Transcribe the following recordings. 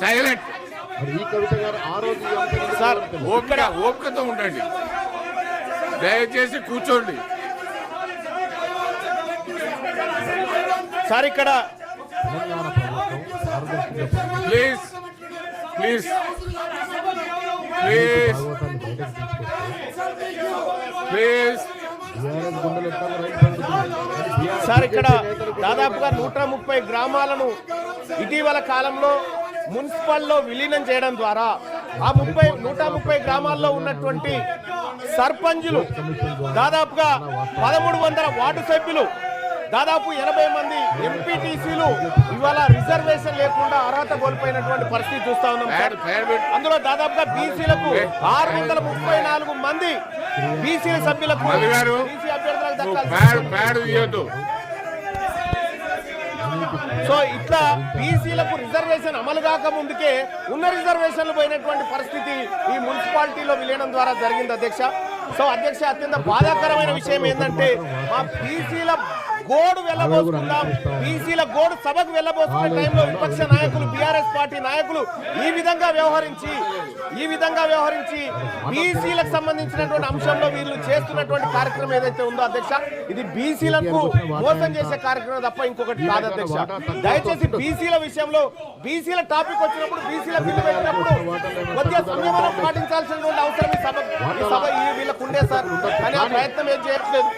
Silent. మరి ఈ కవిత గారు ఆ రోజు ఈ అంశాన్ని ఎందుకు సార్? ఓపిక ఓపికతో ఉండండి. దయచేసి కూర్చోండి. సార్ ఇక్కడ please please please. Please. Sir ఇక్కడ దాదాపుగా నూట ముప్పై గ్రామాలను ఇటీవల కాలంలో మున్సిపల్లో విలీనం చేయడం ద్వారా ఆ ముప్పై నూట ముప్పై గ్రామాల్లో ఉన్నటువంటి సర్పంచులు దాదాపుగా పదమూడు వందల వార్డు సభ్యులు దాదాపు ఎనభై మంది ఎంపీటీసీలు ఇవాళ రిజర్వేషన్ లేకుండా అర్హత కోల్పోయినటువంటి పరిస్థితి చూస్తా ఉన్నాం అందులో దాదాపుగా బీసీలకు ఆరు వందల ముప్పై నాలుగు మంది బీసీల సభ్యులకు బీసీ అభ్యర్థులకు సో ఇట్లా బీసీలకు రిజర్వేషన్ అమలు కాక ముందుకే ఉన్న రిజర్వేషన్లు పోయినటువంటి పరిస్థితి ఈ మున్సిపాలిటీలో విలీనం ద్వారా జరిగింది అధ్యక్ష. సో అధ్యక్ష అత్యంత బాధాకరమైన విషయం ఏంటంటే మా బీసీల గోడు వెళ్ళబోసుకుందాం. బీసీల గోడు సభకు వెళ్ళబోసుకునే టైంలో విపక్ష నాయకులు బీఆర్ఎస్ పార్టీ నాయకులు ఈ విధంగా వ్యవహరించి ఈ విధంగా వ్యవహరించి బీసీలకు సంబంధించినటువంటి అంశంలో వీళ్ళు చేస్తున్నటువంటి కార్యక్రమం ఏదైతే ఉందో అధ్యక్ష ఇది బీసీలకు మోసం చేసే కార్యక్రమం తప్ప ఇంకొకటి కాదు అధ్యక్ష. దయచేసి బీసీల విషయంలో బీసీల టాపిక్ వచ్చినప్పుడు బీసీల బిల్లు పెట్టినప్పుడు కొద్దిగా సంయమనం పాటించాల్సినటువంటి అవసరం ఈ సభ ఈ వీళ్ళకు ఉండే సార్. కానీ ఆ ప్రయత్నం ఏం చేయట్లేదు.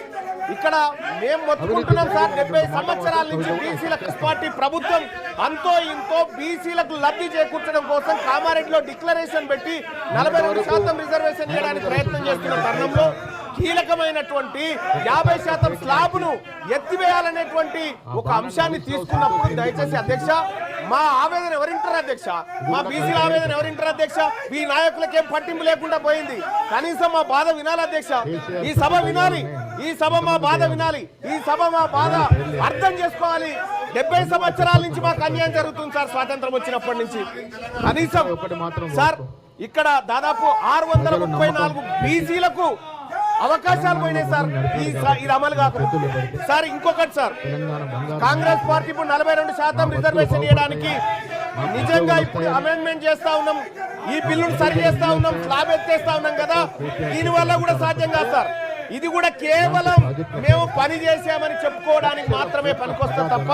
ఇక్కడ మేము మొత్తుకుంటున్నాం సార్. డెబ్బై సంవత్సరాల నుంచి బీసీల పార్టీ ప్రభుత్వం అంతో ఇంతో బీసీలకు లబ్ధి చేకూర్చడం కోసం కామారెడ్డిలో డిక్లరేషన్ పెట్టి నలభై రెండు శాతం రిజర్వేషన్ చేయడానికి ప్రయత్నం చేస్తున్న తరుణంలో కీలకమైనటువంటి యాభై శాతం స్లాబ్ను ఎత్తివేయాలనేటువంటి ఒక అంశాన్ని తీసుకున్నప్పుడు దయచేసి అధ్యక్ష మా ఆవేదన ఎవరింటారు అధ్యక్ష? మా బీసీల ఆవేదన ఎవరింటారు అధ్యక్ష? మీ నాయకులకేం పట్టింపు లేకుండా పోయింది. కనీసం మా బాధ వినాలి అధ్యక్ష. ఈ సభ వినాలి. ఈ సభ మా బాధ వినాలి. ఈ సభ మా బాధ అర్థం చేసుకోవాలి. డెబ్బై సంవత్సరాల నుంచి మాకు అన్యాయం జరుగుతుంది సార్ స్వాతంత్రం వచ్చినప్పటి నుంచి. కనీసం ఒకటి మాత్రం సార్ ఇక్కడ దాదాపు ఆరు వందల ముప్పై నాలుగు బీసీలకు అవకాశాలు పోయినాయి సార్. ఇది అమలు కాకుండా. సార్ ఇంకొకటి సార్. కాంగ్రెస్ పార్టీ ఇప్పుడు నలభై రెండు శాతం రిజర్వేషన్ ఇవ్వడానికి నిజంగా ఇప్పుడు అమెండ్మెంట్ చేస్తా ఉన్నాం. ఈ బిల్లును సరి చేస్తా ఉన్నాం. స్లాబ్ ఎత్తేస్తా ఉన్నాం కదా. దీని వల్ల కూడా సాధ్యం కాదు సార్. ఇది కూడా కేవలం మేము పని చేసామని చెప్పుకోవడానికి మాత్రమే పనికొస్తాం తప్ప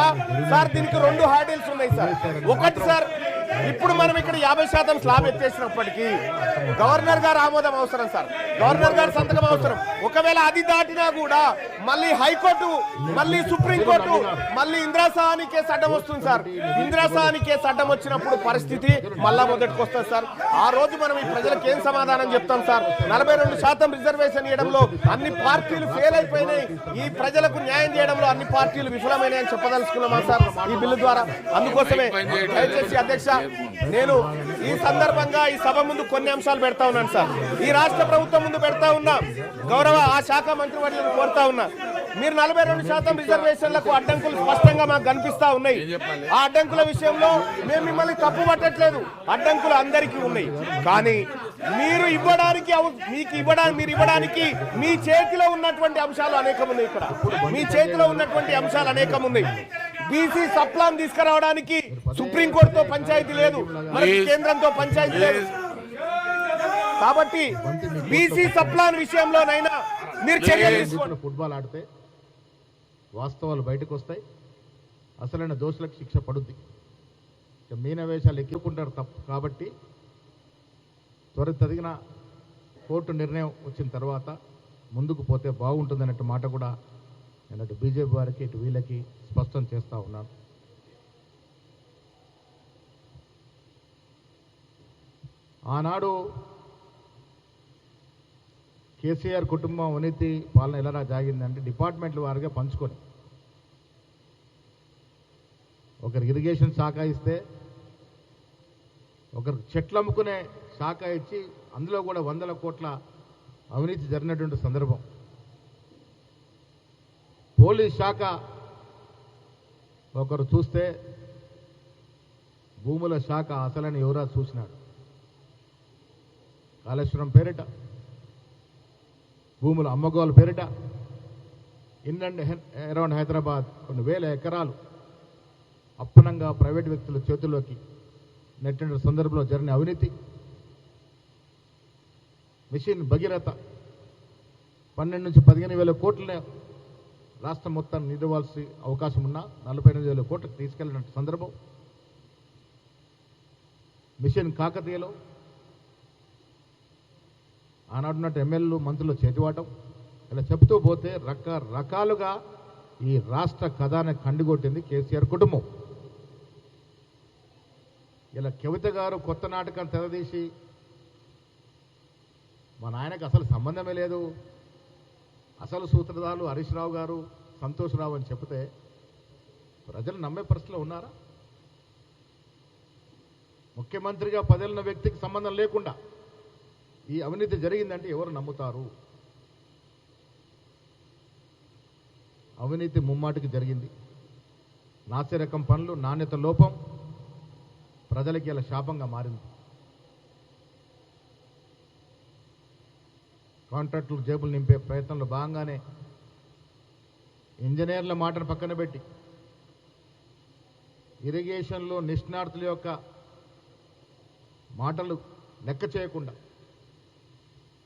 సార్ దీనికి రెండు హార్డిల్స్ ఉన్నాయి సార్. ఒకటి సార్ ఇప్పుడు మనం ఇక్కడ యాభై శాతం స్లాబ్ ఎత్తేసినప్పటికీ గవర్నర్ గారు ఆమోదం అవసరం సార్. గవర్నర్ గారు సంతకం అవసరం. ఒకవేళ అది దాటినా కూడా మళ్ళీ హైకోర్టు మళ్ళీ సుప్రీంకోర్టు మళ్ళీ ఇందిరాసహాని కేసు అడ్డం వస్తుంది సార్. ఇందిరాసహాని కేసు అడ్డం వచ్చినప్పుడు పరిస్థితి మళ్ళా మొదటికి వస్తుంది సార్. ఆ రోజు మనం ఈ ప్రజలకు ఏం సమాధానం చెప్తాం సార్? నలభై రెండు శాతం రిజర్వేషన్ ఇవ్వడంలో అన్ని పార్టీలు ఫెయిల్ అయిపోయినాయి. ఈ ప్రజలకు న్యాయం చేయడంలో అన్ని పార్టీలు విఫలమైనాయని చెప్పదలుచుకున్నామా సార్? ఈ బిల్లు ద్వారా. అందుకోసమే దయచేసి అధ్యక్ష నేను ఈ సందర్భంగా ఈ సభ ముందు కొన్ని అంశాలు పెడతా ఉన్నాను సార్. ఈ రాష్ట్ర ప్రభుత్వం ముందు పెడతా ఉన్నా గౌరవ ఆ శాఖ మంత్రి వర్యులను కోరుతా ఉన్నా. మీరు నలభై రెండు శాతం రిజర్వేషన్లకు అడ్డంకులు స్పష్టంగా మాకు కనిపిస్తా ఉన్నాయి. ఆ అడ్డంకుల విషయంలో మేము మిమ్మల్ని తప్పు పట్టట్లేదు. అడ్డంకులు అందరికీ ఉన్నాయి. కానీ మీరు ఇవ్వడానికి మీకు ఇవ్వడానికి మీరు ఇవ్వడానికి మీ చేతిలో ఉన్నటువంటి అంశాలు అనేకం ఉన్నాయి ఇక్కడ. మీ చేతిలో ఉన్నటువంటి అంశాలు అనేకం ఉన్నాయి బీసీ సప్లాన్ తీసుకురావడానికి సుప్రీంకోర్టుతో పంచాయతీ లేదు. కేంద్రంతో పంచాయతీ లేదు. కాబట్టి బీసీ సప్లాన్ విషయంలోనైనా మీరు చర్యలు ఫుట్బాల్ ఆడితే వాస్తవాలు బయటకు వస్తాయి. అసలైన దోషులకు శిక్ష పడుద్ది. ఇక మీనవేషాలు ఎక్కుకుంటారు తప్పు కాబట్టి త్వరితగిన కోర్టు నిర్ణయం వచ్చిన తర్వాత ముందుకు పోతే బాగుంటుందన్నట్టు మాట కూడా నేను అటు బీజేపీ వారికి ఇటు వీళ్ళకి స్పష్టం చేస్తూ ఉన్నాను. ఆనాడు కేసీఆర్ కుటుంబం అవినీతి పాలన ఎలా జాగిందంటే డిపార్ట్మెంట్ల వారిగా పంచుకొని. ఒకరికి ఇరిగేషన్ శాఖ ఇస్తే ఒకరికి చెట్లు అమ్ముకునే శాఖ ఇచ్చి అందులో కూడా వందల కోట్ల అవినీతి జరిగినటువంటి సందర్భం. పోలీస్ శాఖ ఒకరు చూస్తే భూముల శాఖ అసలని యువరాజు చూసినాడు. కాళేశ్వరం పేరిట భూముల అమ్మగోలు పేరిట ఇన్ అండ్ అరౌండ్ హైదరాబాద్ కొన్ని వేల ఎకరాలు అప్పనంగా ప్రైవేట్ వ్యక్తుల చేతుల్లోకి నెట్టిన సందర్భంలో జరిగిన అవినీతి మిషన్ భగీరథ పన్నెండు నుంచి పదిహేను వేల కోట్ల రాష్ట్రం మొత్తాన్ని నిలవాల్సి అవకాశం ఉన్న నలభై ఎనిమిది వేల కోట్లకు తీసుకెళ్ళిన సందర్భం. మిషన్ కాకతీయలో ఆనాడున్నట్టు ఎమ్మెల్యేలు మంత్రులు చేతివాటం ఇలా చెబుతూ పోతే రకరకాలుగా ఈ రాష్ట్ర కథాన్ని కండిగొట్టింది కేసీఆర్ కుటుంబం. ఇలా కవిత గారు కొత్త నాటకాన్ని తెరదీసి మా నాయనకు అసలు సంబంధమే లేదు. అసలు సూత్రధారులు హరీష్ రావు గారు సంతోష్ రావు అని చెప్తే ప్రజలు నమ్మే పరిస్థితిలో ఉన్నారా? ముఖ్యమంత్రిగా పదేళ్ళ వ్యక్తికి సంబంధం లేకుండా ఈ అవినీతి జరిగిందంటే ఎవరు నమ్ముతారు? అవినీతి ముమ్మాటికి జరిగింది. నాసిరకం పనులు నాణ్యత లోపం ప్రజలకి ఇలా శాపంగా మారింది. కాంట్రాక్టులు జేబులు నింపే ప్రయత్నంలో భాగంగానే ఇంజనీర్ల మాటను పక్కన పెట్టి ఇరిగేషన్లో నిష్ణార్థుల యొక్క మాటలు లెక్క చేయకుండా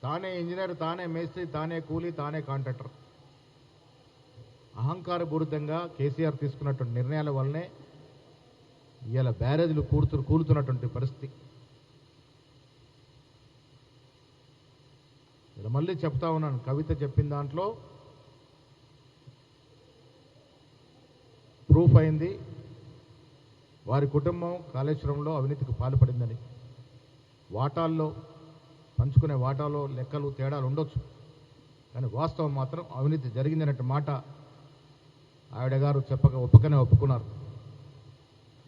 తానే ఇంజనీర్ తానే మేస్త్రి తానే కూలీ తానే కాంట్రాక్టర్. అహంకారపూరితంగా కేసీఆర్ తీసుకున్నటువంటి నిర్ణయాల వల్లనే ఇవాళ బ్యారేజ్లు కూర్చు కూలుతున్నటువంటి పరిస్థితి. ఇలా మళ్ళీ చెప్తా ఉన్నాను. కవిత చెప్పిన దాంట్లో ప్రూఫ్ అయింది. వారి కుటుంబం కాళేశ్వరంలో అవినీతికి పాల్పడిందని. వాటాల్లో పంచుకునే వాటాలో లెక్కలు తేడాలు ఉండొచ్చు. కానీ వాస్తవం మాత్రం అవినీతి జరిగిందన్నట్టు మాట ఆవిడ గారు చెప్పక ఒప్పుకనే ఒప్పుకున్నారు.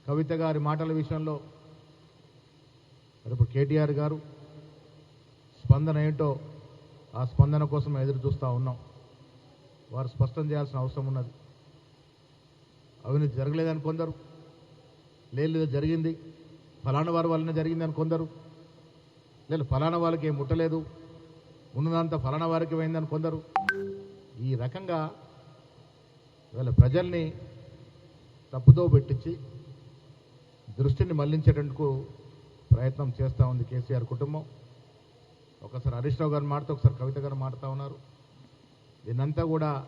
కవిత గారి మాటల విషయంలో మరి ఇప్పుడు కేటీఆర్ గారు స్పందన ఏంటో ఆ స్పందన కోసం ఎదురు చూస్తూ ఉన్నాం. వారు స్పష్టం చేయాల్సిన అవసరం ఉన్నది. అవినీతి జరగలేదని కొందరు. లేదు జరిగింది. ఫలానా వారి వలన జరిగిందని కొందరు. లేదు ఫలానా వాళ్ళకి ఏం ముట్టలేదు. ఉన్నదంతా ఫలానా వారికి పోయిందని కొందరు. ఈ రకంగా వీళ్ళ ప్రజల్ని తప్పుదో పెట్టించి దృష్టిని మళ్ళించేటందుకు ప్రయత్నం చేస్తూ ఉంది కేసీఆర్ కుటుంబం. ఒకసారి హరీష్ రావు గారు మాడుతూ ఒకసారి కవిత గారు మాడుతూ ఉన్నారు. దీన్నంతా కూడా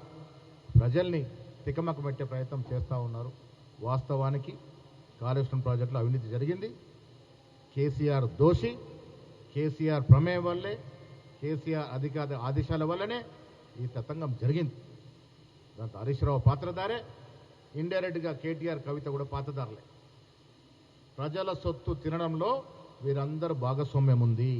ప్రజల్ని తికమక పెట్టే ప్రయత్నం చేస్తూ ఉన్నారు. వాస్తవానికి కాళేశ్వరం ప్రాజెక్టులో అవినీతి జరిగింది. కేసీఆర్ దోషి కేసీఆర్ ప్రమేయం వల్లే కేసీఆర్ అధికార ఆదేశాల వల్లనే ఈ తతంగం జరిగింది. దాంతో హరీష్ రావు పాత్రధారే ఇండైరెక్ట్గా కేటీఆర్ కవిత కూడా పాత్రధారలే. ప్రజల సొత్తు తినడంలో వీరందరూ భాగస్వామ్యం ఉంది.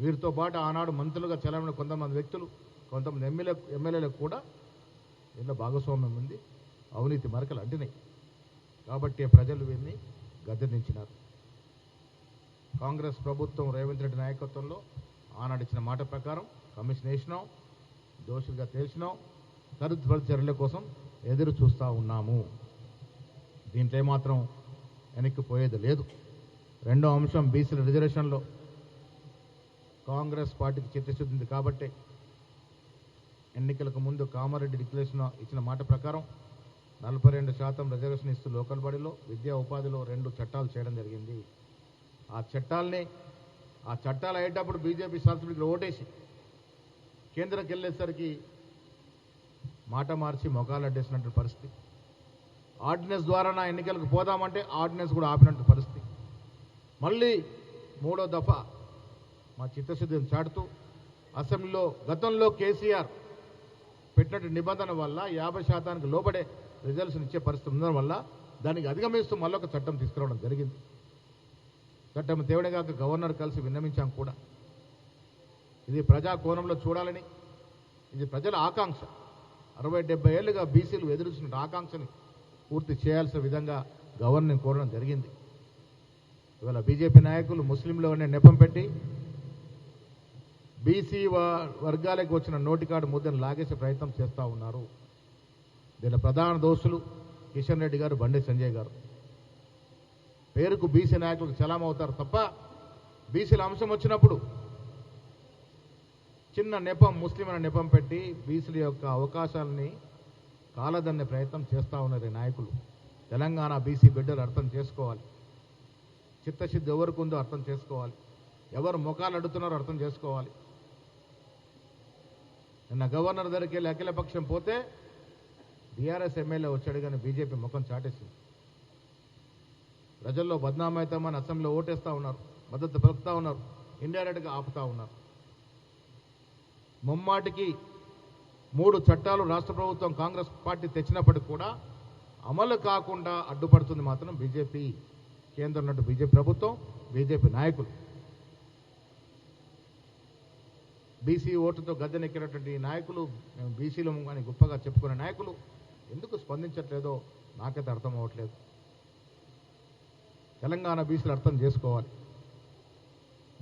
వీరితో పాటు ఆనాడు మంత్రులుగా చలమైన కొంతమంది వ్యక్తులు కొంతమంది ఎమ్మెల్యే ఎమ్మెల్యేలకు కూడా ఎన్నో భాగస్వామ్యం ఉంది అవినీతి మరకలు అంటినాయి. కాబట్టి ప్రజలు వీరిని గద్దెదించినారు. కాంగ్రెస్ ప్రభుత్వం రేవంత్ రెడ్డి నాయకత్వంలో ఆనాడు ఇచ్చిన మాట ప్రకారం కమిషన్ వేసినాం దోషులుగా తేల్చినాం తదుపరి చర్యల కోసం ఎదురు చూస్తూ ఉన్నాము. దీంట్లో ఏమాత్రం వెనక్కి పోయేది లేదు. రెండో అంశం బీసీల రిజర్వేషన్లో కాంగ్రెస్ పార్టీకి చిత్తశుద్ధి ఉంది కాబట్టి ఎన్నికలకు ముందు కామారెడ్డి డిక్లరేషన్ ఇచ్చిన మాట ప్రకారం నలభై రెండు శాతం రిజర్వేషన్ ఇస్తూ లోకల్ బాడీలో విద్యా ఉపాధిలో రెండు చట్టాలు చేయడం జరిగింది. ఆ చట్టాలని ఆ చట్టాలు అయ్యేటప్పుడు బీజేపీ శాసనసభ్యులు ఓటేసి కేంద్రంకి వెళ్ళేసరికి మాట మార్చి మొఖాలు అడ్డేసినట్టు పరిస్థితి. ఆర్డినెన్స్ ద్వారా నా ఎన్నికలకు పోదామంటే ఆర్డినెన్స్ కూడా ఆపినట్టు పరిస్థితి. మళ్ళీ మూడో దఫా మా చిత్తశుద్ధిని చాటుతూ అసెంబ్లీలో గతంలో కేసీఆర్ పెట్టినట్టు నిబంధన వల్ల యాభై శాతానికి లోబడే రిజల్ట్స్ ఇచ్చే పరిస్థితి ఉండడం వల్ల దానికి అధిగమిస్తూ మళ్ళొక చట్టం తీసుకురావడం జరిగింది. చట్టం తేవడగాక గవర్నర్ కలిసి విన్నవించాం కూడా. ఇది ప్రజా కోణంలో చూడాలని ఇది ప్రజల ఆకాంక్ష. అరవై డెబ్బై ఏళ్ళుగా బీసీలు ఎదురుస్తున్న ఆకాంక్షని పూర్తి చేయాల్సిన విధంగా గవర్నర్ని కోరడం జరిగింది. ఇవాళ బీజేపీ నాయకులు ముస్లింలోనే నెపం పెట్టి బీసీ వర్గాలకు వచ్చిన నోటి కార్డు ముద్దను లాగేసే ప్రయత్నం చేస్తూ ఉన్నారు. దీని ప్రధాన దోషులు కిషన్ రెడ్డి గారు బండి సంజయ్ గారు. పేరుకు బీసీ నాయకులకు చలాం అవుతారు తప్ప బీసీల అంశం వచ్చినప్పుడు చిన్న నెపం ముస్లిం అనే నెపం పెట్టి బీసీల యొక్క అవకాశాలని కాలదన్నే ప్రయత్నం చేస్తూ ఉన్నారు ఈ నాయకులు. తెలంగాణ బీసీ బిడ్డలు అర్థం చేసుకోవాలి. చిత్తశుద్ధి ఎవరికి ఉందో అర్థం చేసుకోవాలి. ఎవరు ముఖాలు అడుగుతున్నారో అర్థం చేసుకోవాలి. నిన్న గవర్నర్ దగ్గరికి వెళ్ళి అఖిలపక్షం పోతే బీఆర్ఎస్ ఎమ్మెల్యే వచ్చాడు కానీ బీజేపీ ముఖం చాటేసింది. ప్రజల్లో బద్నామైతామని అసెంబ్లీలో ఓటేస్తూ ఉన్నారు మద్దతు పలుకుతూ ఉన్నారు ఇండైరెక్ట్గా ఆపుతా ఉన్నారు. ముమ్మాటికి మూడు చట్టాలు రాష్ట్ర ప్రభుత్వం కాంగ్రెస్ పార్టీ తెచ్చినప్పటికి కూడా అమలు కాకుండా అడ్డుపడుతుంది మాత్రం బీజేపీ. కేంద్రం నటు బీజేపీ ప్రభుత్వం బీజేపీ నాయకులు. బీసీ ఓటుతో గద్దెనెక్కినటువంటి నాయకులు మేము బీసీలు అని గొప్పగా చెప్పుకునే నాయకులు ఎందుకు స్పందించట్లేదో నాకైతే అర్థం అవ్వట్లేదు. తెలంగాణ బీసీలు అర్థం చేసుకోవాలి.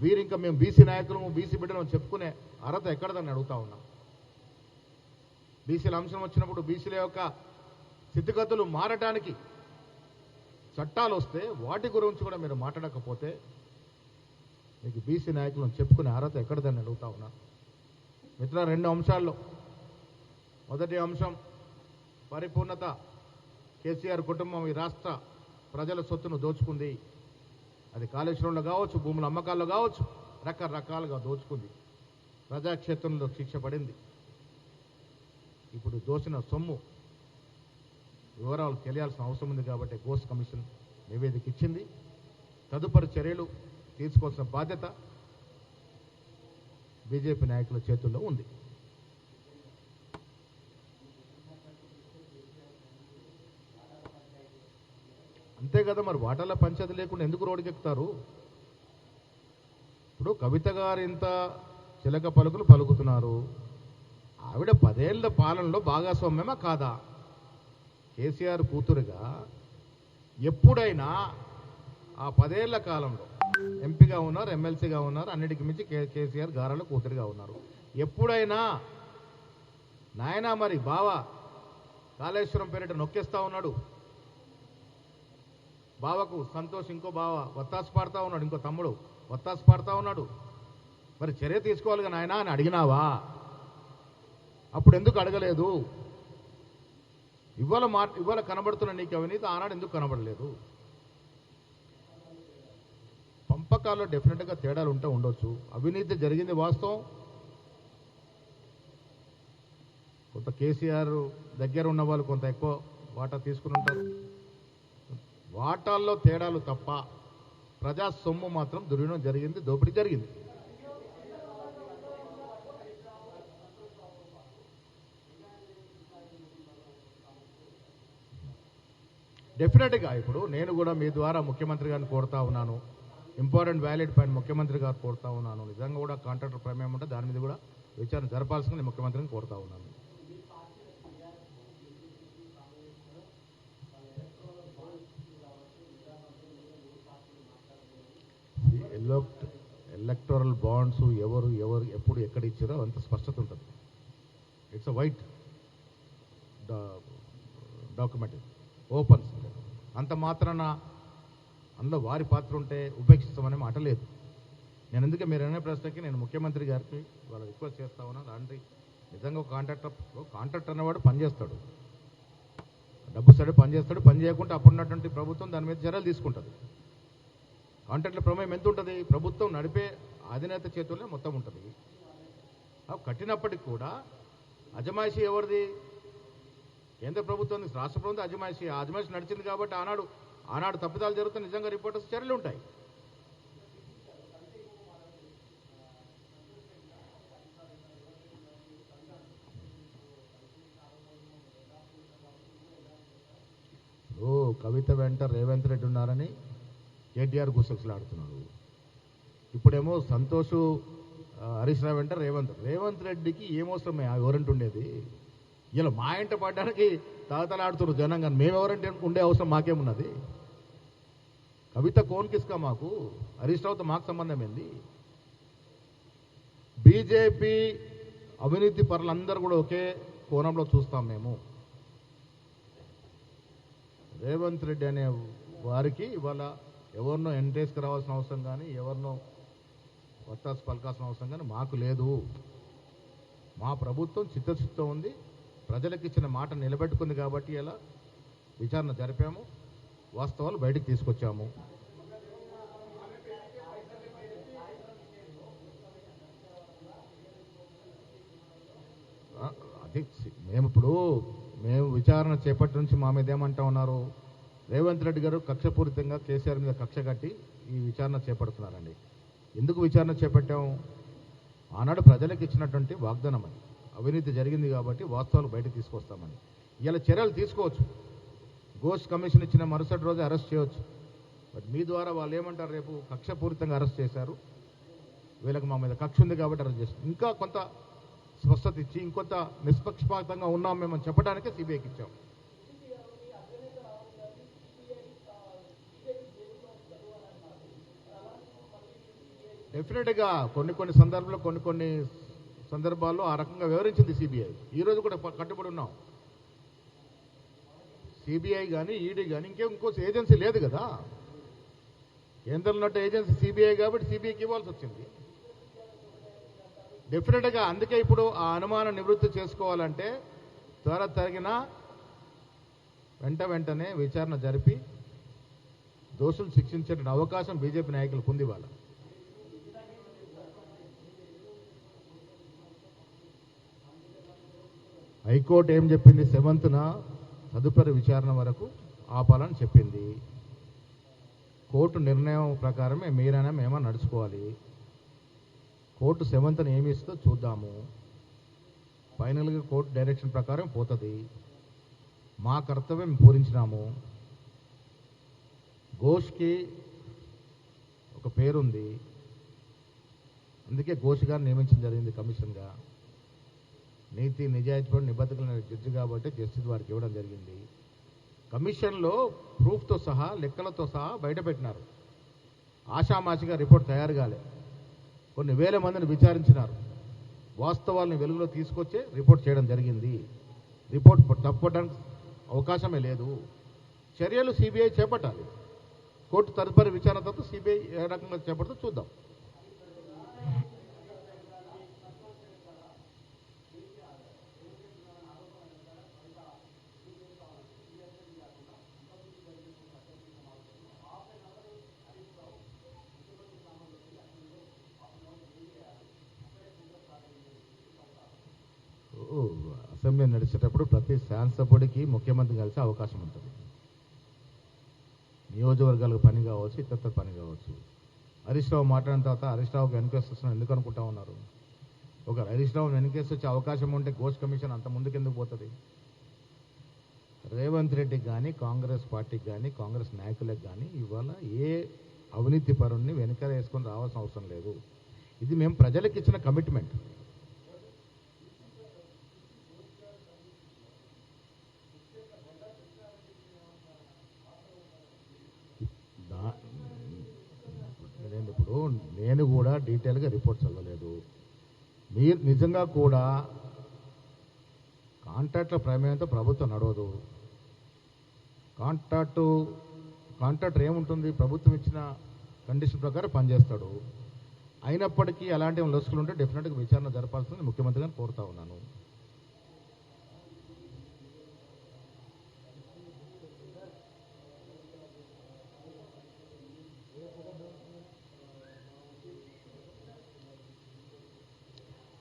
వీరు ఇంకా మేము బీసీ నాయకులు బీసీ బిడ్డలు చెప్పుకునే అర్హత ఎక్కడదని అడుగుతా ఉన్నా. బీసీల అంశం వచ్చినప్పుడు బీసీల యొక్క స్థితిగతులు మారడానికి చట్టాలు వస్తే వాటి గురించి కూడా మీరు మాట్లాడకపోతే మీకు బీసీ నాయకులను చెప్పుకునే అర్హత ఎక్కడదని అడుగుతా ఉన్నా. మిత్ర రెండు అంశాల్లో. మొదటి అంశం పరిపూర్ణత. కేసీఆర్ కుటుంబం ఈ రాష్ట్ర ప్రజల సొత్తును దోచుకుంది. అది కాళేశ్వరంలో కావచ్చు భూముల అమ్మకాల్లో కావచ్చు రకరకాలుగా దోచుకుంది. ప్రజాక్షేత్రంలో శిక్ష పడింది. ఇప్పుడు దోసిన సొమ్ము వివరాలు తెలియాల్సిన అవసరం ఉంది కాబట్టి గోస్ కమిషన్ నివేదిక ఇచ్చింది. తదుపరి చర్యలు తీసుకోవాల్సిన బాధ్యత బీజేపీ నాయకుల చేతుల్లో ఉంది. అంతే కదా మరి వాటాల పంచాయతీ లేకుండా ఎందుకు రోడ్డుకి ఎక్కుతారు? ఇప్పుడు కవిత గారు ఇంత చిలక పలుకులు పలుకుతున్నారు. ఆవిడ పదేళ్ళ పాలనలో భాగస్వామ్యమా కాదా? కేసీఆర్ కూతురుగా ఎప్పుడైనా ఆ పదేళ్ళ కాలంలో ఎంపీగా ఉన్నారు ఎమ్మెల్సీగా ఉన్నారు అన్నిటికి మించి కేసీఆర్ గారాల కూతురిగా ఉన్నారు. ఎప్పుడైనా నాయనా మరి బావ కాళేశ్వరం పేరిట నొక్కేస్తా ఉన్నాడు. బావకు సంతోష్ ఇంకో బావ వత్తాసు పాడుతూ ఉన్నాడు ఇంకో తమ్ముడు వత్తాసు పాడుతూ ఉన్నాడు. మరి చర్య తీసుకోవాలి నాయనా అని అడిగినావా? అప్పుడు ఎందుకు అడగలేదు? ఇవాళ మా ఇవాళ కనబడుతున్న నీకు అవినీతి ఆనాడు ఎందుకు కనబడలేదు? పంపకాల్లో డెఫినెట్గా తేడాలు ఉంటే ఉండొచ్చు. అవినీతి జరిగింది వాస్తవం. కొంత కేసీఆర్ దగ్గర ఉన్న వాళ్ళు కొంత ఎక్కువ వాటా తీసుకుని ఉంటారు. వాటాల్లో తేడాలు తప్ప ప్రజా సొమ్ము మాత్రం దుర్వినియోగం జరిగింది దోపిడీ జరిగింది. డెఫినెట్గా ఇప్పుడు నేను కూడా మీ ద్వారా ముఖ్యమంత్రి గారిని కోరుతా ఉన్నాను. ఇంపార్టెంట్ వ్యాలిడ్ పాయింట్ ముఖ్యమంత్రి గారు కోరుతా ఉన్నాను. నిజంగా కూడా కాంట్రాక్టర్ ప్రమేయం ఉంటే దాని మీద కూడా విచారణ జరపాల్సింది నేను ముఖ్యమంత్రిని కోరుతా ఉన్నాను. ఎలక్టోరల్ బాండ్స్ ఎవరు ఎవరు ఎప్పుడు ఎక్కడ ఇచ్చారో అంత స్పష్టత ఉంటుంది. It's a white document opens అంత మాత్రాన అందులో వారి పాత్ర ఉంటే ఉపేక్షిస్తామనే మాట లేదు. నేను ఎందుకే మీరు అనే ప్రశ్నకి నేను ముఖ్యమంత్రి గారికి వాళ్ళు రిక్వెస్ట్ చేస్తా ఉన్నా అలాంటి నిజంగా ఒక కాంట్రాక్టర్ కాంట్రాక్టర్ అనేవాడు పనిచేస్తాడు డబ్బు సరే పనిచేస్తాడు పని చేయకుండా అప్పుడున్నటువంటి ప్రభుత్వం దాని మీద చర్యలు తీసుకుంటుంది. కాంట్రాక్ట్ల ప్రమేయం ఎంత ఉంటుంది? ప్రభుత్వం నడిపే అధినేత చేతుల్లో మొత్తం ఉంటుంది. కట్టినప్పటికి కూడా అజమాయిషీ ఎవరిది? కేంద్ర ప్రభుత్వం రాష్ట్ర ప్రభుత్వం అజమాయిషీ. అజమాయిషి నడిచింది కాబట్టి ఆనాడు ఆనాడు తప్పిదాలు జరుగుతున్న నిజంగా రిపోర్టర్స్ చర్యలు ఉంటాయి. ఓ కవిత వెంట రేవంత్ రెడ్డి ఉన్నారని కేటీఆర్ గుసగుసలాడుతున్నాడు ఇప్పుడేమో సంతోష్ హరీష్ రావు వెంట రేవంత్. రేవంత్ రెడ్డికి ఏమవసరం ఆ ఎవరంటే ఉండేది? ఇలా మా ఇంట పడ్డానికి తలతలాడుతున్నారు జనం కానీ మేము ఎవరంటే ఉండే అవసరం మాకేమున్నది? కవిత కోన్కిస్కా మాకు? హరీష్ రావుతో మాకు సంబంధం ఏంది? బీజేపీ అవినీతి పరులందరూ కూడా ఒకే కోణంలో చూస్తాం మేము. రేవంత్ రెడ్డి అనే వారికి ఇవాళ ఎవరినో ఎంటేస్కి రావాల్సిన అవసరం కానీ ఎవరినో వత్తాసు పలకాల్సిన అవసరం కానీ మాకు లేదు. మా ప్రభుత్వం చిత్తశుద్ధితో ఉంది. ప్రజలకు ఇచ్చిన మాట నిలబెట్టుకుంది కాబట్టి ఇలా విచారణ జరిపాము. వాస్తవాలు బయటకు తీసుకొచ్చాము. అది మేము ఇప్పుడు మేము విచారణ చేపట్టి నుంచి మా మీద ఏమంటా ఉన్నారు? రేవంత్ రెడ్డి గారు కక్షపూరితంగా కేసీఆర్ మీద కక్ష కట్టి ఈ విచారణ చేపడుతున్నారండి. ఎందుకు విచారణ చేపట్టాము ఆనాడు ప్రజలకు ఇచ్చినటువంటి వాగ్దానం అది. అవినీతి జరిగింది కాబట్టి వాస్తవాలు బయటకు తీసుకొస్తామని. ఇలా చర్యలు తీసుకోవచ్చు. గోస్ట్ కమిషన్ ఇచ్చిన మరుసటి రోజు అరెస్ట్ చేయొచ్చు. బట్ మీ ద్వారా వాళ్ళు ఏమంటారు రేపు? కక్షపూరితంగా అరెస్ట్ చేశారు. వీళ్ళకి మా మీద కక్ష ఉంది కాబట్టి అరెస్ట్ చేస్తారు ఇంకా కొంత స్వస్థత ఇచ్చి ఇంకొంత నిష్పక్షపాతంగా ఉన్నాం మేము చెప్పడానికే సిబిఐకి ఇచ్చాం. డెఫినెట్గా కొన్ని కొన్ని సందర్భాల్లో కొన్ని కొన్ని సందర్భాల్లో ఆ రకంగా వివరించింది సిబిఐ ఈ రోజు కూడా కట్టుబడి ఉన్నాం. సిబిఐ కానీ ఈడీ కానీ ఇంకే ఇంకో ఏజెన్సీ లేదు కదా. కేంద్రంలో ఉన్న ఏజెన్సీ సిబిఐ కాబట్టి సిబిఐకి ఇవ్వాల్సి వచ్చింది. డెఫినెట్గా అందుకే ఇప్పుడు ఆ అనుమానం నివృత్తి చేసుకోవాలంటే త్వర తగిన వెంట వెంటనే విచారణ జరిపి దోషులు శిక్షించే అవకాశం బీజేపీ నాయకులు పొంది వాళ్ళ. హైకోర్టు ఏం చెప్పింది? సెవెంత్న? తదుపరి విచారణ వరకు ఆపాలని చెప్పింది. కోర్టు నిర్ణయం ప్రకారమే మీరైనా మేమో నడుచుకోవాలి. కోర్టు సెవెంత్ని ఏమి ఇస్తుందో చూద్దాము. ఫైనల్గా కోర్టు డైరెక్షన్ ప్రకారం పోతుంది. మా కర్తవ్యం పూరించినాము. ఘోష్కి ఒక పేరుంది. అందుకే ఘోష్ గారు నియమించడం జరిగింది కమిషన్గా. నీతి నిజాయితీపడి నిబద్ధతల జడ్జి కాబట్టి జస్టిస్ వారికి ఇవ్వడం జరిగింది. కమిషన్లో ప్రూఫ్తో సహా లెక్కలతో సహా బయటపెట్టినారు ఆషామాషిగా రిపోర్ట్ తయారు కాలే. కొన్ని వేల మందిని విచారించినారు. వాస్తవాలను వెలుగులో తీసుకొచ్చే రిపోర్ట్ చేయడం జరిగింది. రిపోర్ట్ తప్పడానికి అవకాశమే లేదు. చర్యలు సిబిఐ చేపట్టాలి. కోర్టు తదుపరి విచారణ తర్వాత సిబిఐ ఏ రకంగా చేపడుతుందో చూద్దాం ఓ, అసెంబ్లీ నడిచేటప్పుడు ప్రతి శాసనసభ్యుడికి ముఖ్యమంత్రి కలిసే అవకాశం ఉంటుంది. నియోజకవర్గాలకు పని కావచ్చు ఇతర పని కావచ్చు. హరీష్ రావు మాట్లాడిన తర్వాత హరీష్ రావుకి ఎన్క్వెస్ట్ వస్తున్నాం ఎందుకు అనుకుంటా ఉన్నారు? ఒక హరీష్ రావు ఎన్క్వెస్ట్ వచ్చే అవకాశం ఉంటే ఘోష్ కమిషన్ అంత ముందుకు ఎందుకు పోతుంది? రేవంత్ రెడ్డికి కానీ కాంగ్రెస్ పార్టీకి కానీ కాంగ్రెస్ నాయకులకు కానీ ఇవాళ ఏ అవినీతి పరుణ్ణి వెనుక వేసుకొని రావాల్సిన అవసరం లేదు. ఇది మేము ప్రజలకు ఇచ్చిన కమిట్మెంట్ దా- నేను ఇప్పుడు నేను కూడా డీటెయిల్గా రిపోర్ట్ చదవలేదు. మీరు నిజంగా కూడా కాంట్రాక్ట్ల ప్రమేయంతో ప్రభుత్వం నడవదు. కాంట్రాక్టు కాంట్రాక్టర్ ఏముంటుంది? ప్రభుత్వం ఇచ్చిన కండిషన్ ప్రకారం పనిచేస్తాడు. అయినప్పటికీ అలాంటి లొసుకులు ఉంటే డెఫినెట్గా విచారణ జరపాల్సింది ముఖ్యమంత్రి గారిని కోరుతా ఉన్నాను.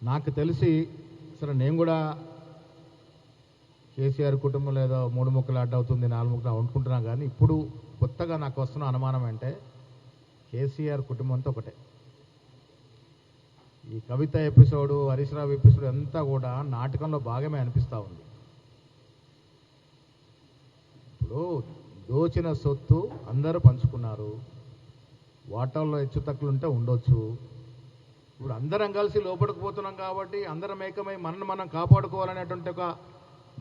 నాకు తెలిసి సరే నేను కూడా కేసీఆర్ కుటుంబం లేదా మూడు ముక్కలు అడ్డవుతుంది నాలుగు ముక్కలు అనుకుంటున్నా కానీ ఇప్పుడు కొత్తగా నాకు వస్తున్న అనుమానం అంటే కేసీఆర్ కుటుంబంతో ఒకటే. ఈ కవిత ఎపిసోడు హరీష్ రావు ఎపిసోడ్ అంతా కూడా నాటకంలో భాగమే అనిపిస్తూ ఉంది. ఇప్పుడు దోచిన సొత్తు అందరూ పంచుకున్నారు. వాటాల్లో హెచ్చు తక్కువలు ఉంటే ఉండొచ్చు. ఇప్పుడు అందరం కలిసి లోపలికి పోతున్నాం కాబట్టి అందరం ఏకమై మనల్ని మనం కాపాడుకోవాలనేటువంటి ఒక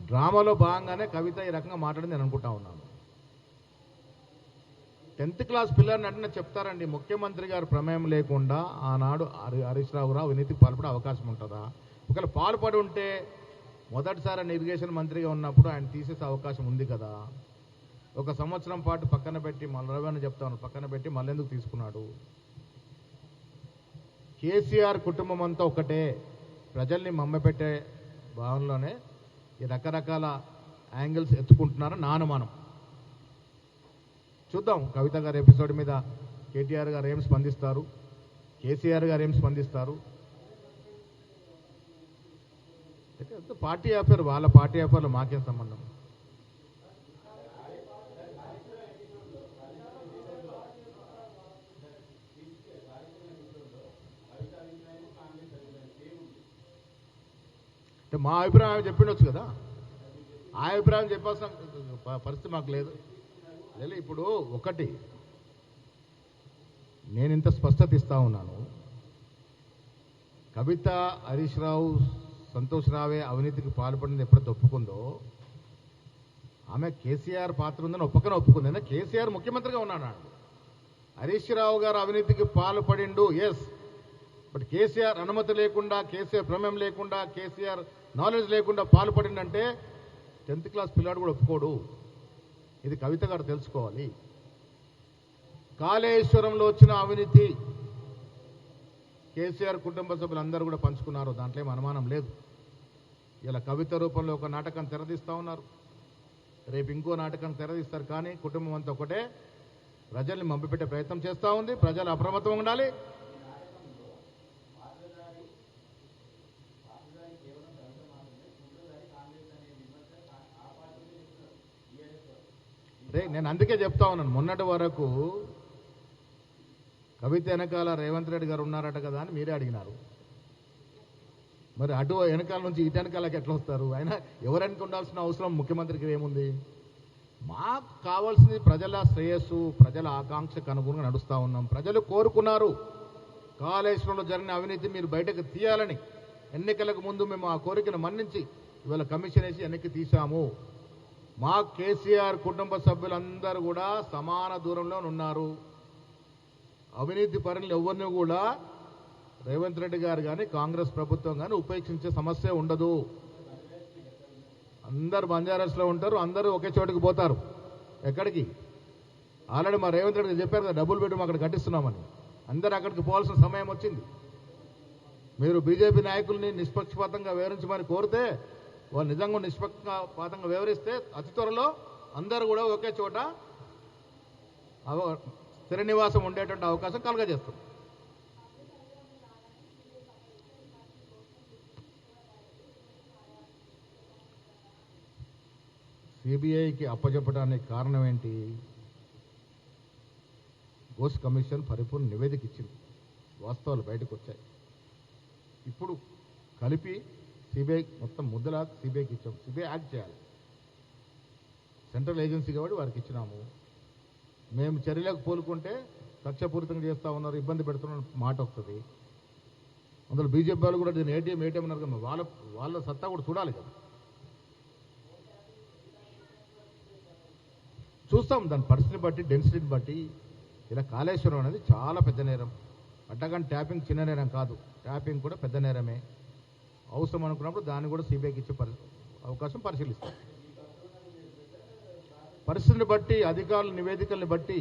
డ్రామాలో భాగంగానే కవిత ఈ రకంగా మాట్లాడింది నేను అనుకుంటా ఉన్నాను. టెన్త్ క్లాస్ పిల్లల్ని అంటే చెప్తారండి ముఖ్యమంత్రి గారు ప్రమేయం లేకుండా ఆనాడు హరి హరీష్ రావు రావు వినీతికి పాల్పడే అవకాశం ఉంటుందా? ఒకవేళ పాల్పడి ఉంటే మొదటిసారి ఆయన ఇరిగేషన్ మంత్రిగా ఉన్నప్పుడు ఆయన తీసేసే అవకాశం ఉంది కదా. ఒక సంవత్సరం పాటు పక్కన పెట్టి మళ్ళీ రవి చెప్తాను పక్కన పెట్టి మళ్ళీ ఎందుకు తీసుకున్నాడు? కేసీఆర్ కుటుంబం అంతా ఒకటే. ప్రజల్ని మమ్మపెట్టే భావనలోనే ఈ రకరకాల యాంగిల్స్ ఎత్తుకుంటున్నారని నా అనుమానం. చూద్దాం కవిత గారి ఎపిసోడ్ మీద కేటీఆర్ గారు ఏం స్పందిస్తారు? కేసీఆర్ గారు ఏం స్పందిస్తారు? పార్టీ ఆఫర్ వాళ్ళ పార్టీ ఆఫర్లు మాకేం సంబంధం? మా అభిప్రాయం చెప్పిండొచ్చు కదా. ఆ అభిప్రాయం చెప్పాల్సిన పరిస్థితి మాకు లేదు. అదే ఇప్పుడు ఒకటి నేను ఇంత స్పష్టత ఇస్తా ఉన్నాను. కవిత హరీష్ రావు సంతోష్ రావే అవినీతికి పాల్పడింది ఎప్పుడైతే ఒప్పుకుందో ఆమె కేసీఆర్ పాత్ర ఉందని ఒప్పకనే ఒప్పుకుంది. అంటే కేసీఆర్ ముఖ్యమంత్రిగా ఉన్నాడు హరీష్ రావు గారు అవినీతికి పాల్పడిండు ఎస్ బట్ కేసీఆర్ అనుమతి లేకుండా కేసీఆర్ ప్రమేయం లేకుండా కేసీఆర్ నాలెడ్జ్ లేకుండా పాల్పడిందంటే టెన్త్ క్లాస్ పిల్లాడు కూడా ఒప్పుకోడు. ఇది కవిత గారు తెలుసుకోవాలి. కాళేశ్వరంలో వచ్చిన అవినీతి కేసీఆర్ కుటుంబ సభ్యులందరూ కూడా పంచుకున్నారు. దాంట్లో ఏం అనుమానం లేదు. ఇలా కవిత రూపంలో ఒక నాటకం తెరదీస్తూ ఉన్నారు. రేపు ఇంకో నాటకం తెరదీస్తారు కానీ కుటుంబం అంతా ఒకటే ప్రజల్ని మంపిపెట్టే ప్రయత్నం చేస్తూ ఉంది. ప్రజలు అప్రమత్తం ఉండాలి. అదే నేను అందుకే చెప్తా ఉన్నాను. మొన్నటి వరకు కవిత వెనకాల రేవంత్ రెడ్డి గారు ఉన్నారట కదా అని మీరే అడిగినారు. మరి అటు వెనకాల నుంచి ఇటు వెనకాలకి ఎట్లా వస్తారు? అయినా ఎవరెనక ఉండాల్సిన అవసరం ముఖ్యమంత్రికి ఏముంది? మాకు కావాల్సింది ప్రజల శ్రేయస్సు ప్రజల ఆకాంక్షకు అనుగుణంగా నడుస్తూ ఉన్నాం. ప్రజలు కోరుకున్నారు. కాళేశ్వరంలో జరిగిన అవినీతి మీరు బయటకు తీయాలని ఎన్నికలకు ముందు మేము ఆ కోరికను మన్నించి ఇవాళ కమిషన్ వేసి వెనక్కి తీశాము. మా కేసీఆర్ కుటుంబ సభ్యులందరూ కూడా సమాన దూరంలో ఉన్నారు. అవినీతి పరులు ఎవరిని కూడా రేవంత్ రెడ్డి గారు కానీ కాంగ్రెస్ ప్రభుత్వం కానీ ఉపేక్షించే సమస్య ఉండదు. అందరు బంజారాస్లో ఉంటారు అందరూ ఒకే చోటుకి పోతారు. ఎక్కడికి? ఆల్రెడీ మా రేవంత్ రెడ్డి చెప్పారు కదా డబ్బులు పెట్టి అక్కడ కట్టిస్తున్నామని. అందరు అక్కడికి పోవాల్సిన సమయం వచ్చింది. మీరు బీజేపీ నాయకుల్ని నిష్పక్షపాతంగా వివరించమని కోరితే వాళ్ళు నిజంగా నిష్పక్షపాతంగా వివరిస్తే అతి త్వరలో అందరూ కూడా ఒకే చోట స్థిర నివాసం ఉండేటువంటి అవకాశం కలగజేస్తాం సిబిఐకి అప్పచెప్పడానికి కారణం ఏంటి? గోస్ కమిషన్ పరిపూర్ణ నివేదిక ఇచ్చింది. వాస్తవాలు బయటకు వచ్చాయి. ఇప్పుడు కలిపి సిబిఐ మొత్తం ముద్దలా సిబిఐకి ఇచ్చాం. సిబిఐ యాక్ట్ చేయాలి. సెంట్రల్ ఏజెన్సీ కాబట్టి వారికి ఇచ్చినాము. మేము చర్యలకు పోలుకుంటే కక్షపూరితంగా చేస్తూ ఉన్నారు ఇబ్బంది పెడుతున్న మాట వస్తుంది. అందులో బీజేపీ వాళ్ళు కూడా దీన్ని ఏటీఎం ఏటీఎం అన్నారు కదా వాళ్ళ వాళ్ళ సత్తా కూడా చూడాలి కదా. చూస్తాం దాని పరిస్థితిని బట్టి డెన్సిటీని బట్టి. ఇలా కాళేశ్వరం అనేది చాలా పెద్ద నేరం. అడ్డగాని ట్యాపింగ్ చిన్న నేరం కాదు. ట్యాపింగ్ కూడా పెద్ద నేరమే. అవసరం అనుకున్నప్పుడు దాన్ని కూడా సిబిఐకి ఇచ్చే పరి అవకాశం పరిశీలిస్తాం. పరిస్థితిని బట్టి అధికారుల నివేదికల్ని బట్టి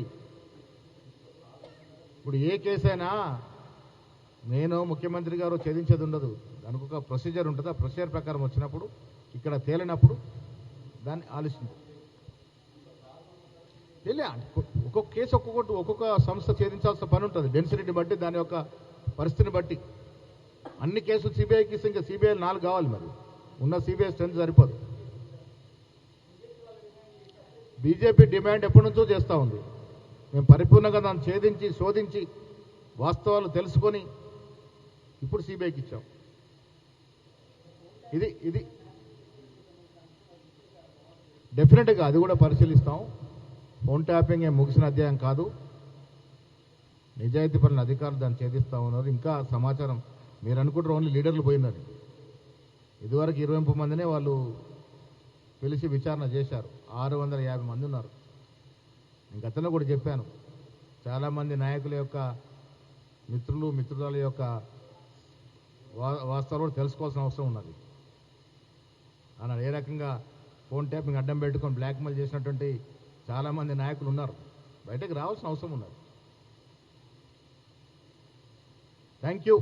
ఇప్పుడు ఏ కేసైనా నేను ముఖ్యమంత్రి గారు ఛేదించేది ఉండదు. దానికి ఒక ప్రొసీజర్ ఉంటుంది. ఆ ప్రొసీజర్ ప్రకారం వచ్చినప్పుడు ఇక్కడ తేలినప్పుడు దాన్ని ఆలోచించు. తెలియ ఒక్కొక్క కేసు ఒక్కొక్కటి ఒక్కొక్క సంస్థ ఛేదించాల్సిన పని ఉంటుంది. డెన్సిటీని బట్టి దాని యొక్క పరిస్థితిని బట్టి. అన్ని కేసులు సిబిఐకి ఇస్తే ఇంకా సిబిఐ నాలుగు కావాలి మరి. ఉన్న సిబిఐ స్ట్రెంత్ సరిపోదు. బీజేపీ డిమాండ్ ఎప్పటి నుంచో చేస్తూ ఉంది. మేము పరిపూర్ణంగా దాన్ని ఛేదించి శోధించి వాస్తవాలు తెలుసుకొని ఇప్పుడు సిబిఐకి ఇచ్చాం. ఇది ఇది డెఫినెట్గా అది కూడా పరిశీలిస్తాం. ఫోన్ ట్యాపింగ్ ఏం ముగిసిన అధ్యాయం కాదు. నిజాయితీ పనుల అధికారులు దాన్ని ఛేదిస్తా ఉన్నారు. ఇంకా సమాచారం మీరు అనుకుంటారు ఓన్లీ లీడర్లు పోయినారు ఇదివరకు ఇరవై ముప్పై మందినే వాళ్ళు పిలిచి విచారణ చేశారు. ఆరు వందల యాభై మంది ఉన్నారు. నేను గతంలో కూడా చెప్పాను. చాలామంది నాయకుల యొక్క మిత్రులు మిత్రురాల యొక్క వా- వాస్తవాలు కూడా తెలుసుకోవాల్సిన అవసరం ఉన్నది. అన్నాడు ఏ రకంగా ఫోన్ ట్యాపింగ్ అడ్డం పెట్టుకొని బ్లాక్మెయిల్ చేసినటువంటి చాలామంది నాయకులు ఉన్నారు. బయటకు రావాల్సిన అవసరం ఉన్నది. Thank you.